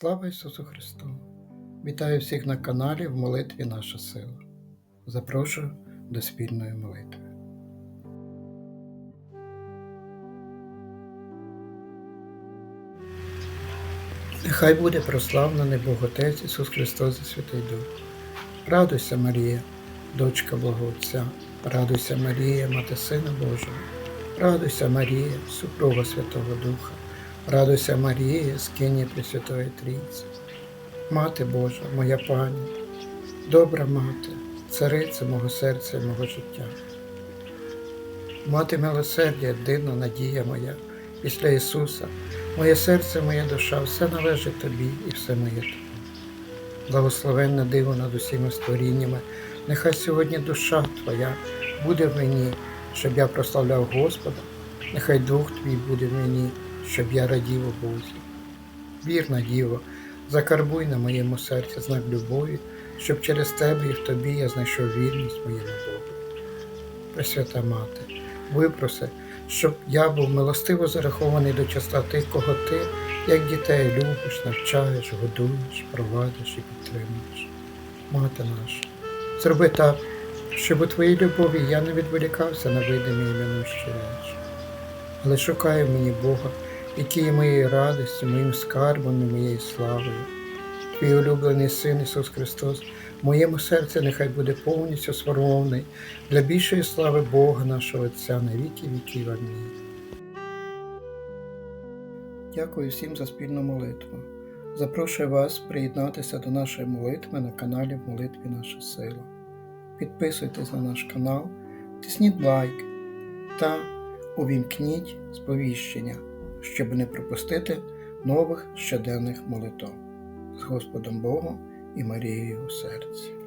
Слава Ісусу Христу! Вітаю всіх на каналі в молитві Наша сила. Запрошую до спільної молитви. Нехай буде прославлений Бог Отець Ісус Христос і Святий Дух. Радуйся, Марія, дочка Бога Отця, радуйся, Марія, Мати Сина Божого, радуйся, Марія, супруга Святого Духа, радуйся, Марія, скині Пресвятої Трійці. Мати Божа, моя пані, добра мати, цариця мого серця і мого життя. Мати милосердя, дивна надія моя, після Ісуса, моє серце, моя душа, все належить тобі і все моє тобі. Благословенна диво над усіма створіннями, нехай сьогодні душа Твоя буде в мені, щоб я прославляв Господа, нехай Дух Твій буде в мені, щоб я радів у Бозі. Вірна Діво, закарбуй на моєму серці знак любові, щоб через тебе і в тобі я знайшов вірність моєму Богу. Пресвята Мати, випроси, щоб я був милостиво зарахований до числа тих, кого ти, як дітей, любиш, навчаєш, годуєш, провадиш і підтримуєш. Мати наша, зроби так, щоб у твоїй любові я не відволікався на видимі і минущі речі, але шукаю мені Бога, який є моєю радістю, моїм скарбом і моєю славою. Твій улюблений Син Ісус Христос, в моєму серці нехай буде повністю сформований для більшої слави Бога нашого Отця на віки віків. Амінь. Дякую всім за спільну молитву. Запрошую вас приєднатися до нашої молитви на каналі в молитві Наша Сила. Підписуйтесь на наш канал, тисніть лайк та увімкніть сповіщення, щоб не пропустити нових щоденних молитв з Господом Богом і Марією у серці.